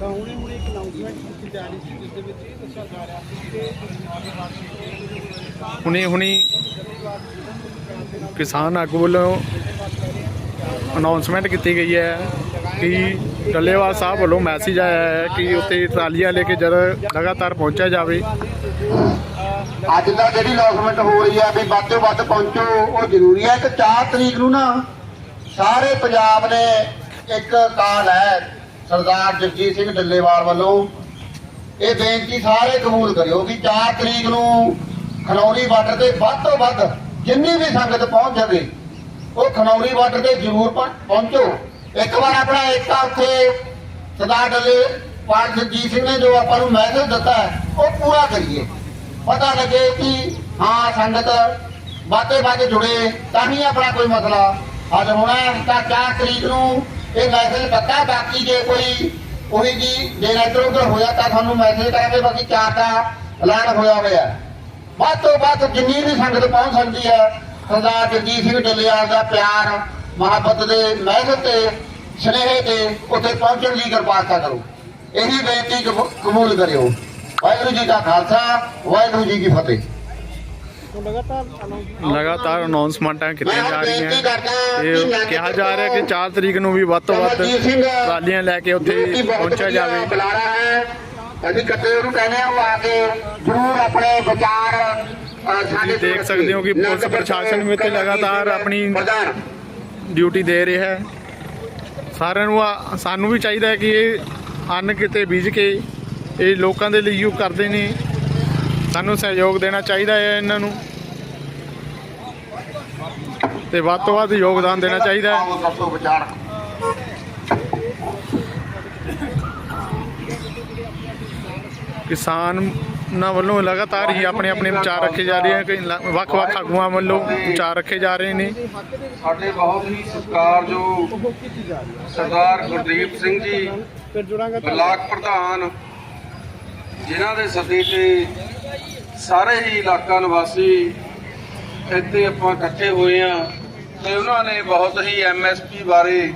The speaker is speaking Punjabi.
ਤਾਂ ਹੁਣੇ ਹੁਣੇ ਇੱਕ ਅਨਾਉਂਸਮੈਂਟ ਕੀਤੀ ਜਾ ਰਹੀ ਸੀ ਜਿਸ ਦੇ ਵਿੱਚ ਇਹ ਦੱਸਿਆ ਜਾ ਰਿਹਾ ਸੀ ਕਿ ਹੁਣੀ ਹੁਣੀ ਕਿਸਾਨ ਆਗੂ ਵੱਲੋਂ ਅਨਾਉਂਸਮੈਂਟ ਕੀਤੀ ਗਈ ਹੈ ਕਿ ਟੱਲੇਵਾਲ ਸਾਹਿਬ ਵੱਲੋਂ ਮੈਸੇਜ ਆਇਆ ਹੈ ਕਿ ਉੱਥੇ ਟਰਾਲੀਆਂ ਲੈ ਕੇ ਜਦ ਲਗਾਤਾਰ ਪਹੁੰਚਿਆ ਜਾਵੇ। ਅੱਜ ਦਾ ਜਿਹੜੀ ਅਨਾਉਂਸਮੈਂਟ ਹੋ ਰਹੀ ਹੈ ਵੀ ਵੱਧ ਤੋਂ ਵੱਧ ਪਹੁੰਚੋ ਉਹ ਜ਼ਰੂਰੀ ਹੈ। ਕਿ 4 ਤਰੀਕ ਨੂੰ ਨਾ ਸਾਰੇ ਪੰਜਾਬ ਨੇ ਇੱਕ ਕਾਲ ਹੈ ਸਰਦਾਰ ਜਗਜੀਤ ਸਿੰਘ ਡੱਲੇਵਾਲ ਵੱਲੋਂ ਇਹ ਬੇਨਤੀ ਸਾਰੇ ਕਬੂਲ ਕਰਿਓ ਕਿ 4 ਤਰੀਕ ਨੂੰ ਖਨੌਰੀ ਬਾਰਡਰ ਤੇ ਵੱਧ ਤੋਂ ਵੱਧ ਜਿੰਨੀ ਵੀ ਸੰਗਤ ਪਹੁੰਚ ਜਾਵੇ, ਉਹ ਖਨੌਰੀ ਬਾਰਡਰ ਤੇ ਜ਼ਰੂਰ ਪਹੁੰਚੋ। ਇੱਕ ਵਾਰ ਆਪਣਾ ਏਕਤਾ ਉੱਥੇ ਸਰਦਾਰ ਡੱਲੇ ਡੱਲੇਵਾਲ ਜਗਜੀਤ ਸਿੰਘ ਨੇ ਜੋ ਆਪਾਂ ਨੂੰ ਮੈਸੇਜ ਦਿੱਤਾ ਉਹ ਪੂਰਾ ਕਰੀਏ। ਪਤਾ ਲੱਗੇ ਕਿ ਹਾਂ, ਸੰਗਤ ਬਾਤੇ ਬਾਤੇ ਜੁੜੇ, ਤਾਂ ਹੀ ਆਪਣਾ ਕੋਈ ਮਸਲਾ ਹੱਲ ਹੋਣਾ ਤਾਂ 4 ਤਰੀਕ ਨੂੰ ਇਹ ਮੈਸੇਜ ਪੱਕਾ ਬਾਕੀ ਜੇ ਕੋਈ ਉਹੀ ਜੀ, ਜੇ ਇੱਧਰ ਉੱਧਰ ਹੋਇਆ ਤਾਂ ਤੁਹਾਨੂੰ ਮੈਸੇਜ ਕਰਾਂਗੇ, ਬਾਕੀ 4 ਦਾ ਐਲਾਨ ਹੋਇਆ ਹੋਇਆ। ਵੱਧ ਤੋਂ ਵੱਧ ਜਿੰਨੀ ਵੀ ਸੰਗਤ ਪਹੁੰਚ ਸਕਦੀ ਹੈ, ਸਰਦਾਰ ਜਗਜੀਤ ਸਿੰਘ ਡੱਲੇਵਾਲ ਦਾ ਪਿਆਰ, ਮੁਹੱਬਤ ਦੇ ਮਹਿਲ ਤੇ, ਸਨੇਹ ਤੇ ਉੱਥੇ ਪਹੁੰਚਣ ਦੀ ਕਿਰਪਾਲਤਾ ਕਰੋ। ਇਹੀ ਬੇਨਤੀ ਕਬੂ- ਕਬੂਲ ਕਰਿਓ। ਵਾਹਿਗੁਰੂ ਜੀ ਕਾ ਖਾਲਸਾ, ਵਾਹਿਗੁਰੂ ਜੀ ਕੀ ਫਤਿਹ। ਲਗਾਤਾਰ ਅਨਾਉਂਸਮੈਂਟਾਂ ਕੀਤੀਆਂ ਜਾ ਰਹੀਆਂ। ਇਹ ਕਿਹਾ ਜਾ ਰਿਹਾ ਕਿ 4 ਤਰੀਕ ਨੂੰ ਵੀ ਵੱਧ ਤੋਂ ਵੱਧ ਟਰਾਲੀਆਂ ਲੈ ਕੇ ਉੱਥੇ ਪਹੁੰਚਿਆ ਜਾਵੇ। ਬੁਲਾਰਾ ਹੈ। ਅਸੀਂ ਕੱਤੇ ਨੂੰ ਕਹਿੰਦੇ ਹਾਂ ਉਹ ਆ ਕੇ ਜ਼ਰੂਰ ਆਪਣੇ ਵਿਚਾਰ ਅ, ਸਾਡੇ ਦੇਖ ਸਕਦੇ ਹੋ ਕਿ ਪੁਲਿਸ ਪ੍ਰਸ਼ਾਸਨ ਵੀ ਇੱਥੇ ਲਗਾਤਾਰ ਆਪਣੀ ਡਿਊਟੀ ਦੇ ਰਿਹਾ ਹੈ। ਸਾਰਿਆਂ ਨੂੰ ਸਾਨੂੰ ਵੀ ਚਾਹੀਦਾ ਹੈ ਕਿ ਇਹ ਅੰਨ ਕਿਤੇ ਬੀਜ ਕੇ ਇਹ ਲੋਕਾਂ ਦੇ ਲਈ ਯੂ ਕਰਦੇ ਨੇ। ਸਾਨੂੰ ਸਹਿਯੋਗ ਦੇਣਾ ਚਾਹੀਦਾ ਹੈ ਇਹਨਾਂ ਨੂੰ। ਤੇ ਵੱਧ ਤੋਂ ਵੱਧ ਯੋਗਦਾਨ ਦੇਣਾ ਚਾਹੀਦਾ ਹੈ। ਆਓ ਸਭ ਵੱਲੋਂ ਲਗਾਤਾਰ ਹੀ ਆਪਣੇ ਆਪਣੇ ਵਿਚਾਰ ਰੱਖੇ ਜਾ ਰਹੇ ਹਨ ਕਿ ਵੱਖ-ਵੱਖ ਆਗੂਆਂ ਵੱਲੋਂ ਵਿਚਾਰ ਰੱਖੇ ਜਾ ਰਹੇ ਨੇ। ਸਾਡੇ ਬਹੁਤ ਹੀ ਸਤਿਕਾਰਯੋਗ ਸਰਦਾਰ ਗੁਰਦੀਪ ਸਿੰਘ ਜੀ ਫਿਰ ਜੁੜਾਂਗਾ ਬਲਾਕ ਪ੍ਰਧਾਨ, ਜਿਨ੍ਹਾਂ ਦੇ ਸੱਦੇ ਤੇ ਸਾਰੇ ਹੀ ਇਲਾਕਾ ਨਿਵਾਸੀ ਇੱਥੇ ਆਪਾਂ ਇਕੱਠੇ ਹੋਏ ਆ ਤੇ ਉਹਨਾਂ ਨੇ ਬਹੁਤ ਹੀ ਐਮਐਸਪੀ ਬਾਰੇ